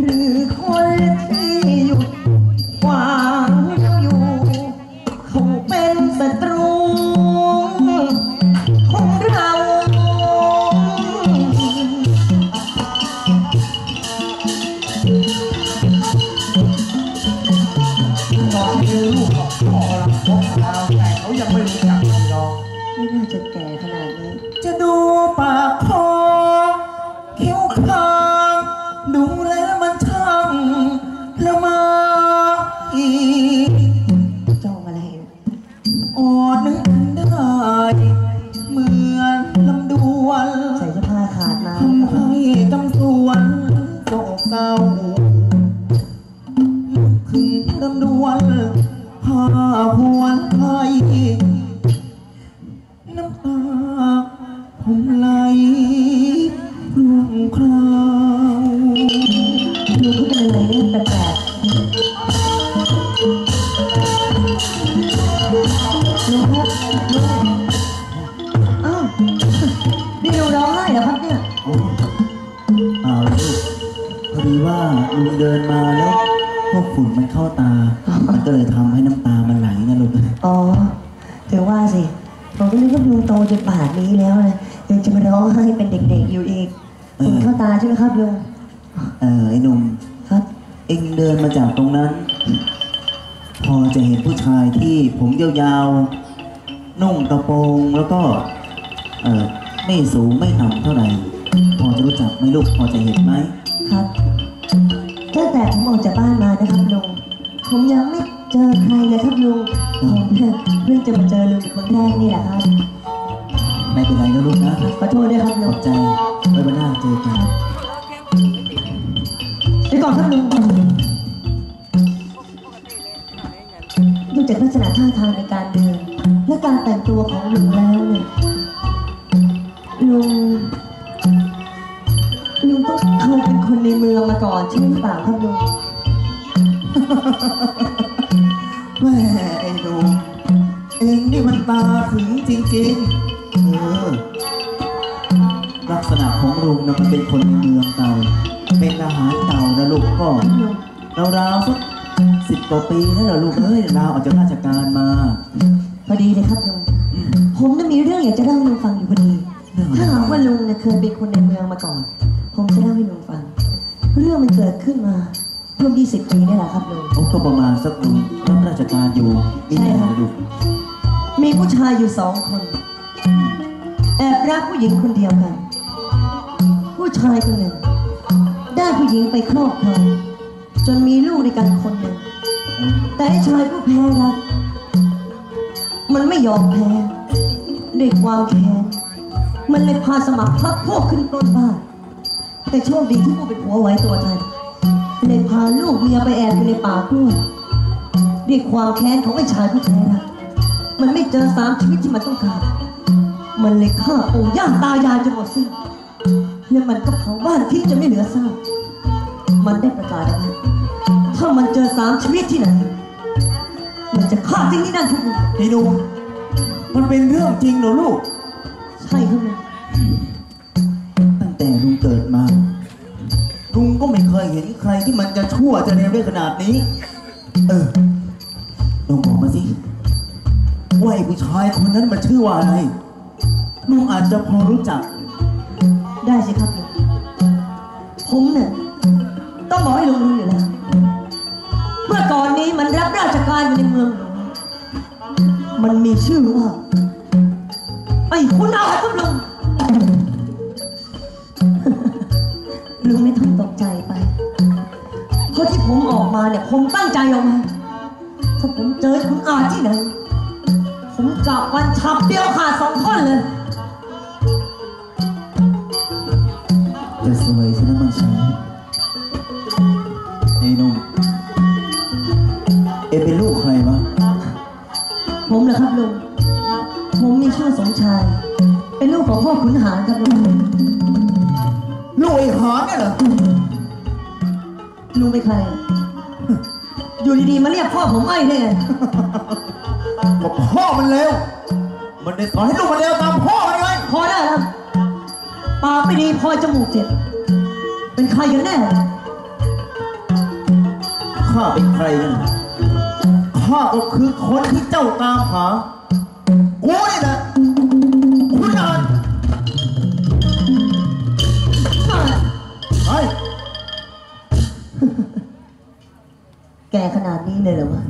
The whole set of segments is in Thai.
หรือ อดนึกได้ เหมือนลำดวนใส่เสื้อผ้าขาดมาทำให้จำสวนโศกเศร้านึกถึงลำดวนพาหวนไทยน้ ดีว่าลุงเดินมาแล้วพวกฝุ่นมันเข้าตา มันก็เลยทำให้น้ำตามันไหลนะลูกอ๋อถือว่าสิผมก็นึกว่าลุงโตจนป่านนี้แล้วนะยังจะมาร้องไห้เป็นเด็กๆอยู่อีกคุณเข้าตาใช่ไหมครับลุงเออไอ้หนุ่มครับ เอ็งเดินมาจากตรงนั้น พอจะเห็นผู้ชายที่ผมยาวๆนุ่งกระโปรงแล้วก็เออไม่สูงไม่ต่ำเท่าไหร่ พอจะรู้จักไหมลูกพอจะเห็นไหม ครับตั้ง แต่ผมออกจากบ้านมานะครับลุงผมยังไม่เจอใครเลยครับลุงผมเนี่ยเพิ่งจะมาเจอลุงเป็นคนแรกนี่แหละครับ ไม่เป็นไรนะลูกนะขอโทษด้วยครับขลุองบใจไว้วันหน้าเจอกันเดี๋ยวก่อนครับลุงดูจากลักษณะท่าทางในการเดินและการแต่งตัวของลุงแล้ว ราวๆสักสิบกว่าปีนั่นแหละลูกเอ้ยลาออกจากราชการมาพอดีเลยครับลุง ผมน่ะมีเรื่องอยากจะเล่าให้ลุงฟังอยู่พอดีเรื่องอะไรถ้าหากว่าลุงเนี่ยเคยเป็นคนในเมืองมาก่อน ผมจะเล่าให้ลุงฟัง เรื่องมันเกิดขึ้นมาร่วม20ปีนี่แหละครับลุงเขาก็ประมาณสักลุงรับราชการอยู่นี่แหละลูกมีผู้ชายอยู่สองคน แอบรักผู้หญิงคนเดียวกัน ผู้ชายคนหนึ่งได้ผู้หญิงไปครอบครอง จนมีลูกด้วยกันคนหนึ่ง แต่ไอ้ชายผู้แพ้รักมันไม่ยอมแพ้ด้วยความแค้นมันเลยพาสมัครพรรคพวกขึ้นปล้นบ้าน แต่โชคดีที่ผู้เป็นผัวไว้ตัวทันเลยพาลูกเมียไปแอบอยู่ในป่ากล้วยด้วยความแค้นของไอ้ชายผู้แพ้รักมันไม่เจอสามชีวิตที่มันต้องการ มันเลยฆ่าปู่ย่าตายายจนหมดสิ้นแล้วมันก็เผาบ้านทิ้งจนไม่เหลือซากมันได้ประกาศเอาไว้ ถ้ามันเจอสามชีวิตที่ไหน มันจะฆ่าทิ้งที่นั่นทุกคนๆไอ้หนุ่มมันเป็นเรื่องจริงเหรอลูก ใช่ครับลุงตั้งแต่ลุงเกิดมา ลุงก็ไม่เคยเห็นใครที่มันจะชั่วจะเลวได้ขนาดนี้ เออลองบอกมาสิ ว่าไอ้ผู้ชายคนนั้นมันชื่อว่าอะไร ลุงอาจจะพอรู้จัก ได้สิครับลุงผมเนี่ยต้องบอกให้ลุงรู้อยู่แล้ว เมื่อก่อนนี้มันรับราชการอยู่ในเมือง มันมีชื่อว่าไอ้คุณอาครับลุงลุงไม่ต้องตกใจไป เพราะที่ผมออกมาเนี่ยผมตั้งใจออกมา ถ้าผมเจอคุณอาที่ไหน ผมกะวันฉับเดียวขาดสองท่อนเลย ไอ้ได้ไงบอกพ่อมันเร็ว มันได้สอนให้ลูกมันเร็วตามพ่อมันไงพอได้แล้วปากไม่ดีพอจมูกเจ็บ เป็นใครกันแน่ข้าเป็นใครกันข้าก็คือคนที่เจ้าตามหากูนี่แหละคุณอ่านไอ้แก่ขนาดนี้เลยเหรอวะ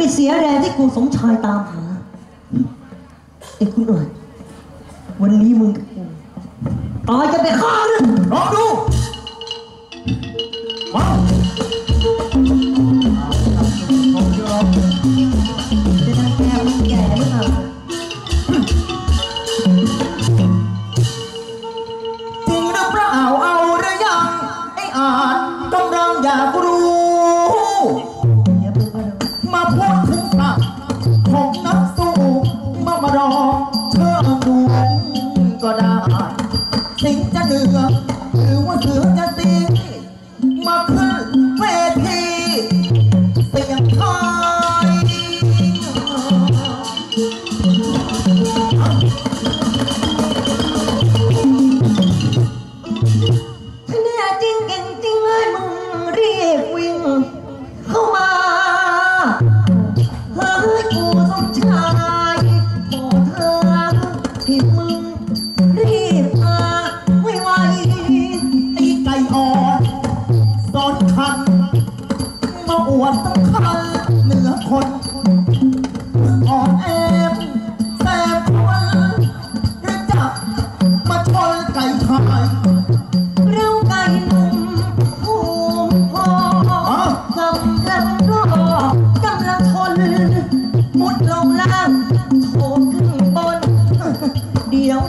ไม่เสียแรงที่กูสมชายตามหาไอ้คุณหน่อยวันนี้มึงกับกูตายจะไปฆ่าเลยลองดู บ เดี๋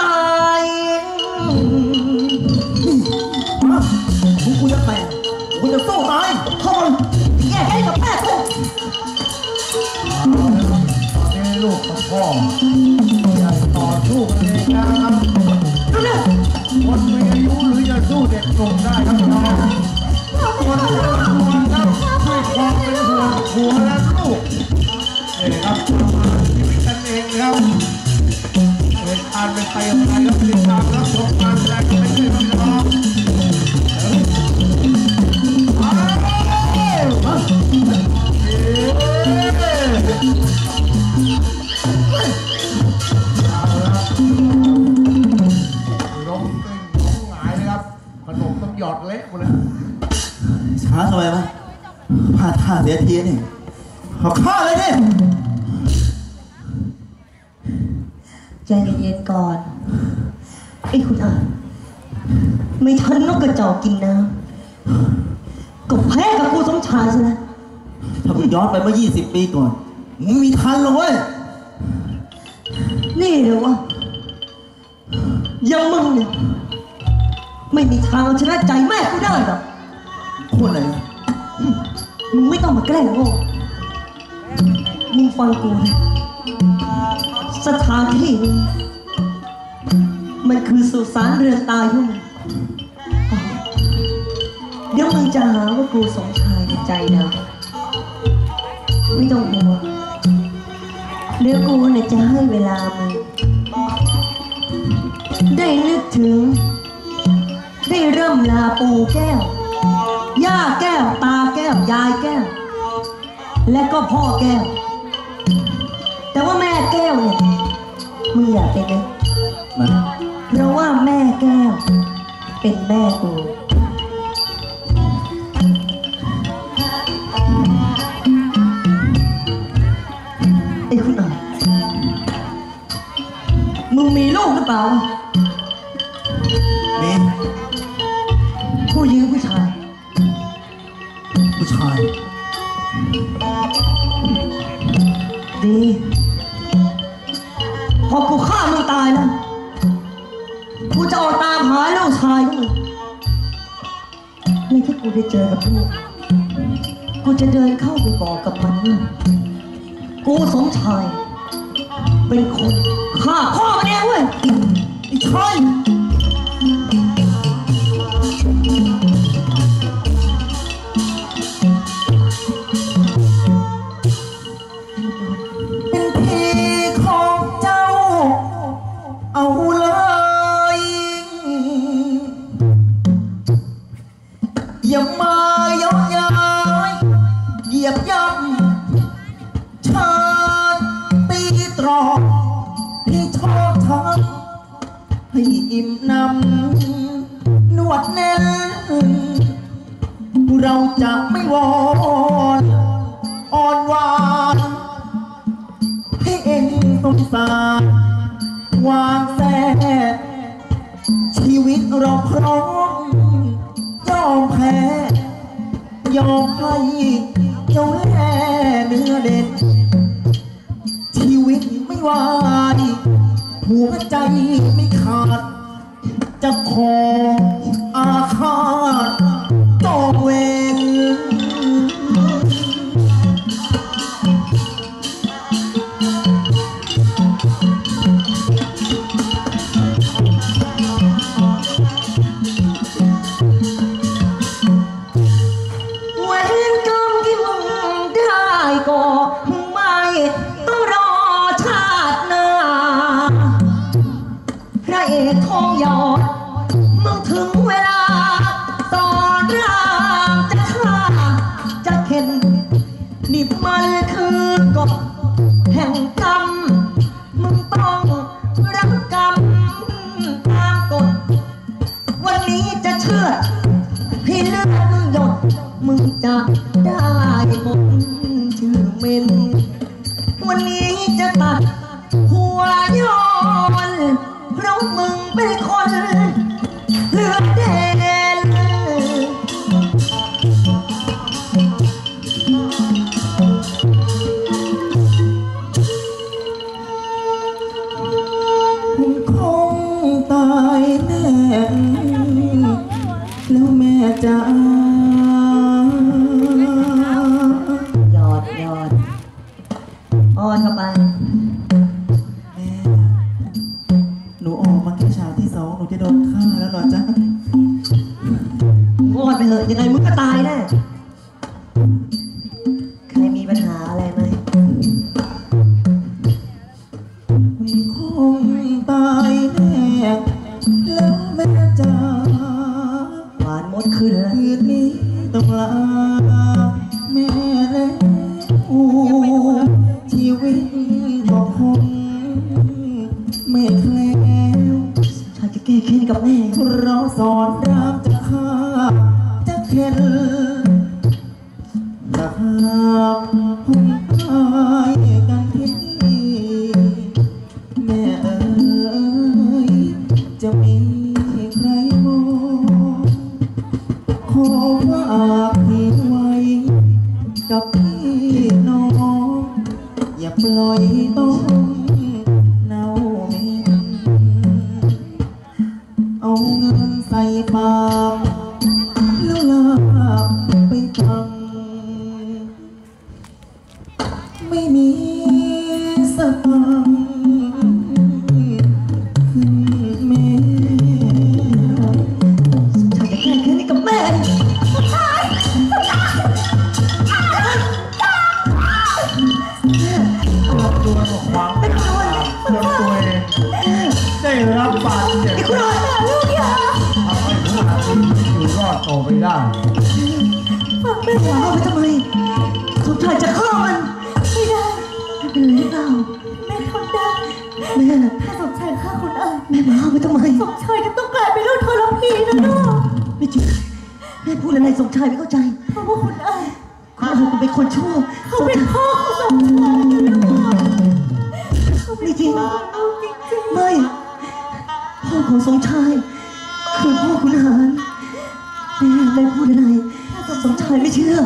ตายมากูกูจะแตกกูจะสู้ตายเข้ามาแยกให้กับแม่กูนี่ลูกกับพ่อใหญ่ต่อสู้กันเองนะครับคนมีอายุหรือจะสู้เด็กหนุ่มได้ครับน้องคนเป็นห่วงครับด้วยความเป็นห่วงผัวและ เหตุการณ์เป็นไปอย่างไรรับติดตามรับชมการแสดงไปเรื่อยๆพี่น้องหายเลยครับขนมต้องหยอดเละหมดเลยช้าทำไมวะพลาดท่าเสียทีนี่เอาฆ่าเลยดิ ใจเย็นๆก่อนไอ้คุณอ่านไม่ทันนกกระจอกกินน้ำก็แพ้กับกูสมชายซะแล้วถ้ามึงย้อนไปเมื่อ 20 ปีก่อน มึงมีทันหรอกเว้ย นี่เลยวะอยังมึงเนี่ย ไม่มีทางเอาชนะใจแม่กูได้หรอกคนอะไรนะมึงไม่ต้องมาแกล้งโง่มึงฟังกูนะ สถานที่นี้มันคือสุสานเรือนตายของมึงเดี๋ยวมึงจะหาว่ากูสมชายในใจดำไม่ต้องห่วงเดี๋ยวกูเนี่ยจะให้เวลามึงได้นึกถึง ได้เริ่มลาปูแก้ว ย่าแก้ว ตาแก้ว ยายแก้ว และก็พ่อแก้ว แต่ว่าแม่ แก้วเนี่ยมึงอยากเป็นไหมมันเพราะว่าแม่แก้ว เป็นแม่กูไอ้คุณอะมึงมีลูกหรือเปล่า ตามหาลูกชายของมึงแล้วถ้ากูได้เจอกับลูกกูจะเดินเข้าไปบอกกับมันว่ากูสมชาย เป็นคนฆ่าพ่อมันเองเว้ยไอ้ชาย อิ่มนำนวดแน่นเราจะไม่วอนอ่อนหวานให้เองสงสารวางแสชีวิตเราพร้อมยอมแพ้ยอมให้เจ้าแล่เนื้อเด็ด ชีวิตไม่วายหัวใจไม่ขาด จะขออาฆาต แล้วแม่จ บอกคงไม่แคล้วชายจะแก้แค้นกับแม่เราสอนรามจะฆ่าจะเข็น ถ้าสมชายฆ่าคนอื่นแม่มาเอาไปทำไม สมชายจะต้องกลายเป็นลูกทรพีนะลูกไม่จริงแม่พูดอะไรสมชายไม่เข้าใจเพราะว่าคนอื่นคุณอาเป็นคนชั่วเขาเป็นพ่อของสมชายนะลูกไม่ พ่อของสมชายคือพ่อคุณหารแม่แม่พูดอะไร สมชายไม่เชื่อ